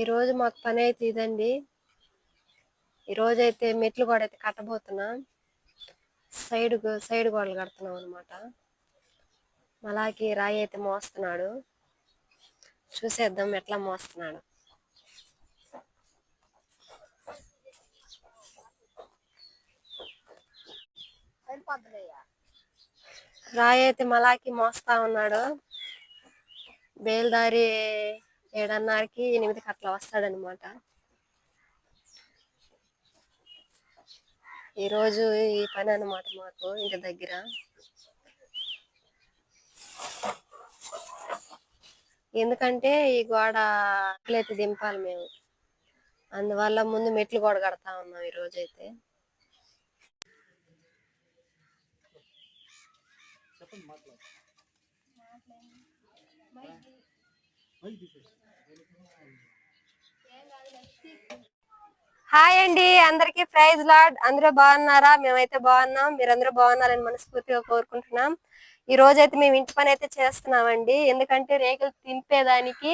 ఈరోజు మాకు పని అయితే ఇదండి. ఈరోజు అయితే మెట్లు కూడా అయితే కట్టబోతున్నా. సైడ్ సైడ్ గోడలు కడుతున్నాం అనమాట మలాకి రాయి అయితే మోస్తున్నాడు. చూసేద్దాం ఎట్లా మోస్తున్నాడు. రాయి అయితే మలాకి మోస్తా ఉన్నాడు. బేల్దారి ఏడన్నరకి ఎనిమిదికి అట్లా వస్తాడనమాట ఈరోజు ఈ పని అనమాట మాకు ఇంటి దగ్గర. ఎందుకంటే ఈ గోడ అయితే దింపాలి మేము. అందువల్ల ముందు మెట్లు గోడ కడతా ఉన్నాం ఈ రోజు అయితే హాయ్ అండి అందరికి ప్రైజ్ లాడ్. అందరూ బాగున్నారా? మేమైతే బాగున్నాం. మీరందరూ బాగున్నారని మనస్ఫూర్తిగా కోరుకుంటున్నాం. ఈ రోజు అయితే మేము ఇంటి పని అయితే చేస్తున్నామండి. ఎందుకంటే రేకులు తింపేదానికి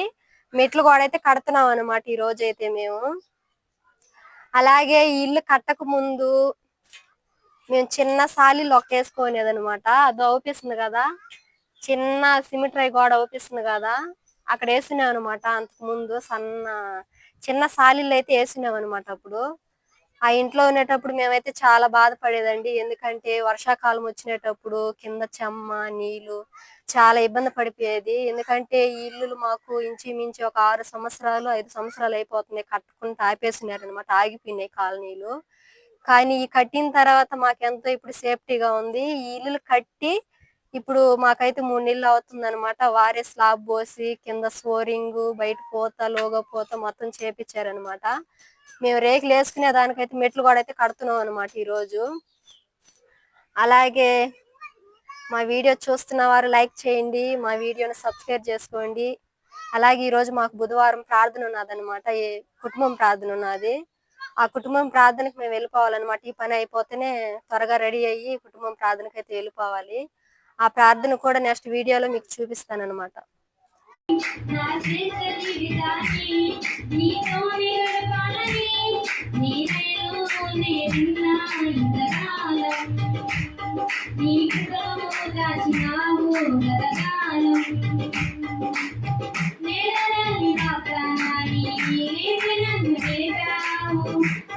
మెట్లు కూడా అయితే కడుతున్నాం అనమాట ఈ రోజు అయితే మేము. అలాగే ఈ ఇల్లు కట్టక ముందు మేము చిన్న సాలీలు ఒక్కేసుకునేది అనమాట అది అవుపిస్తుంది కదా. చిన్న సిమిట్రై గోడ అవుపిస్తుంది కదా. అక్కడ వేసినాం అనమాట అంతకు ముందు సన్న చిన్న సాలీలు అయితే వేసినాం అనమాట అప్పుడు. ఆ ఇంట్లో ఉండేటప్పుడు మేమైతే చాలా బాధపడేదండి. ఎందుకంటే వర్షాకాలం వచ్చినప్పుడు కింద చెమ్మ నీళ్ళు చాలా ఇబ్బంది పడిపోయేది. ఎందుకంటే ఈ ఇల్లులు మాకు ఇంచుమించు ఒక ఆరు సంవత్సరాలు ఐదు సంవత్సరాలు అయిపోతున్నాయి. కట్టుకుంటూ ఆపేసినారు అనమాట ఆగిపోయినాయి కాలనీలు. కానీ ఈ కట్టిన తర్వాత మాకెంతో ఇప్పుడు సేఫ్టీగా ఉంది. ఈ ఇల్లులు కట్టి ఇప్పుడు మాకైతే మూడు నెలలు అవుతుంది అనమాట వారే స్లాబ్ పోసి కింద స్కోరింగ్ బయట పోత లోగ పోత మొత్తం చేపించారనమాట మేము రేకులు వేసుకునే దానికైతే మెట్లు కూడా అయితే కడుతున్నాం అనమాట ఈ రోజు అలాగే మా వీడియో చూస్తున్న వారు లైక్ చేయండి మా వీడియోని సబ్స్క్రైబ్ చేసుకోండి. అలాగే ఈరోజు మాకు బుధవారం ప్రార్థన ఉన్నదన్నమాట ఈ కుటుంబం ప్రార్థన ఉన్నది. ఆ కుటుంబం ప్రార్థనకి మేము వెళ్ళిపోవాలన్నమాట. ఈ పని అయిపోతేనే త్వరగా రెడీ అయ్యి కుటుంబం ప్రార్థనకి అయితే వెళ్ళిపోవాలి. ఆ ప్రార్థన కూడా నెక్స్ట్ వీడియోలో మీకు చూపిస్తాను అనమాట Thank you.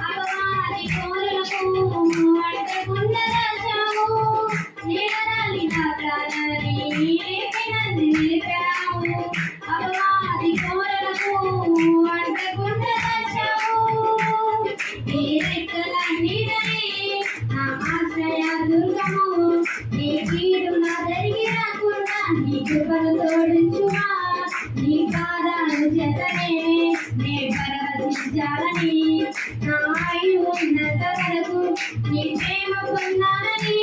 కృపను తోడించుమా నీ పాదాలు చేతనే నే పరవశించాలని నా ఆయువు ఉన్నంత వరకు నీ ప్రేమ పొందాలని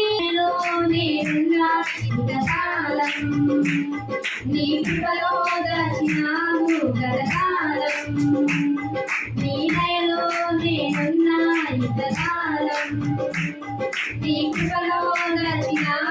నేనున్నా ఇంతకాలం నీ కృపలో దాచినావు గతకాలం నీ దయలో నేనున్నా ఇంతకాలం నీ కృపలో దాచినావు